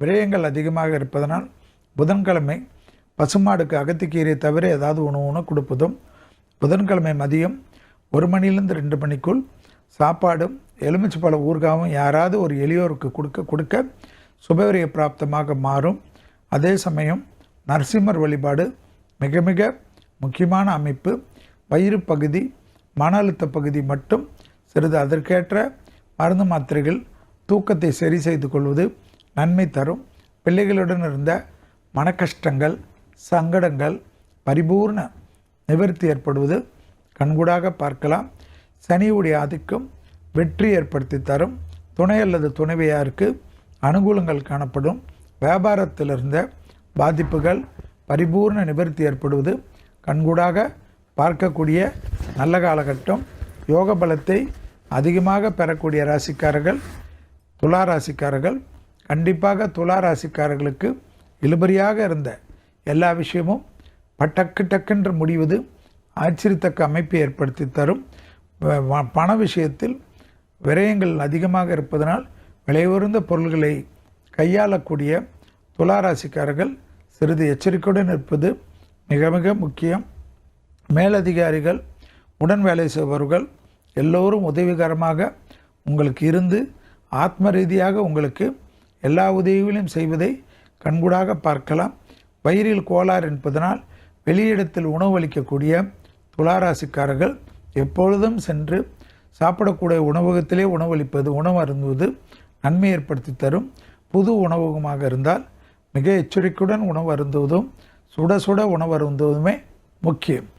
விரயங்கள் அதிகமாக இருப்பதனால் புதன்கிழமை பசுமாடுக்கு அகத்திக்கீரை தவிர ஏதாவது உணவு உணவு கொடுப்பதும் புதன்கிழமை மதியம் ஒரு மணிலேருந்து ரெண்டு மணிக்குள் சாப்பாடும் எலுமிச்சை பழ ஊர்காவும் யாராவது ஒரு எளியோருக்கு கொடுக்க கொடுக்க சுபவரிய பிராப்தமாக மாறும். அதே சமயம் நரசிம்மர் வழிபாடு மிக மிக முக்கியமான அமைப்பு. வயிறு பகுதி மன அழுத்த பகுதி மட்டும் சிறிது அதற்கேற்ற மருந்து மாத்திரைகள் தூக்கத்தை சரி செய்து கொள்வது நன்மை தரும். பிள்ளைகளுடன் இருந்த மனக்கஷ்டங்கள் சங்கடங்கள் பரிபூர்ண நிவர்த்தி ஏற்படுவது கண்கூடாக பார்க்கலாம். சனியுடைய ஆதிக்கம் வெற்றி ஏற்படுத்தி தரும். துணை அல்லது துணைவியாருக்கு அனுகூலங்கள் காணப்படும். வியாபாரத்தில் இருந்த பாதிப்புகள் பரிபூர்ண நிவர்த்தி ஏற்படுவது கண்கூடாக பார்க்கக்கூடிய நல்ல காலகட்டம். யோக பலத்தை அதிகமாக பெறக்கூடிய ராசிக்காரர்கள் துலா ராசிக்காரர்கள் கண்டிப்பாக துலா ராசிக்காரர்களுக்கு இழுபறியாக இருந்த எல்லா விஷயமும் பட்டக்கு டக்கென்று முடிவது ஆச்சரியத்தக்க அமைப்பை ஏற்படுத்தி தரும். வ- பண விஷயத்தில் விரயங்கள் அதிகமாக இருப்பதனால் விலையுறந்த பொருள்களை கையாளக்கூடிய துலா ராசிக்காரர்கள் சிறிது எச்சரிக்கையுடன் இருப்பது மிக மிக முக்கியம். மேலதிகாரிகள் உடன் வேலை செய்பவர்கள் எல்லோரும் உதவிகரமாக உங்களுக்கு இருந்து ஆத்ம ரீதியாக உங்களுக்கு எல்லா உதவிகளையும் செய்வதை கண்கூடாக பார்க்கலாம். வயிறில் கோளாறு என்பதனால் வெளியிடத்தில் உணவளிக்கக்கூடிய துளாராசிக்காரர்கள் எப்பொழுதும் சென்று சாப்பிடக்கூடிய உணவகத்திலே உணவளிப்பது உணவு அருந்துவது நன்மை ஏற்படுத்தி தரும். புது உணவகமாக இருந்தால் மிக எச்சரிக்கையுடன் உணவு அருந்துவதும் சுட சுட உணவு அருந்துவதுமே முக்கியம்.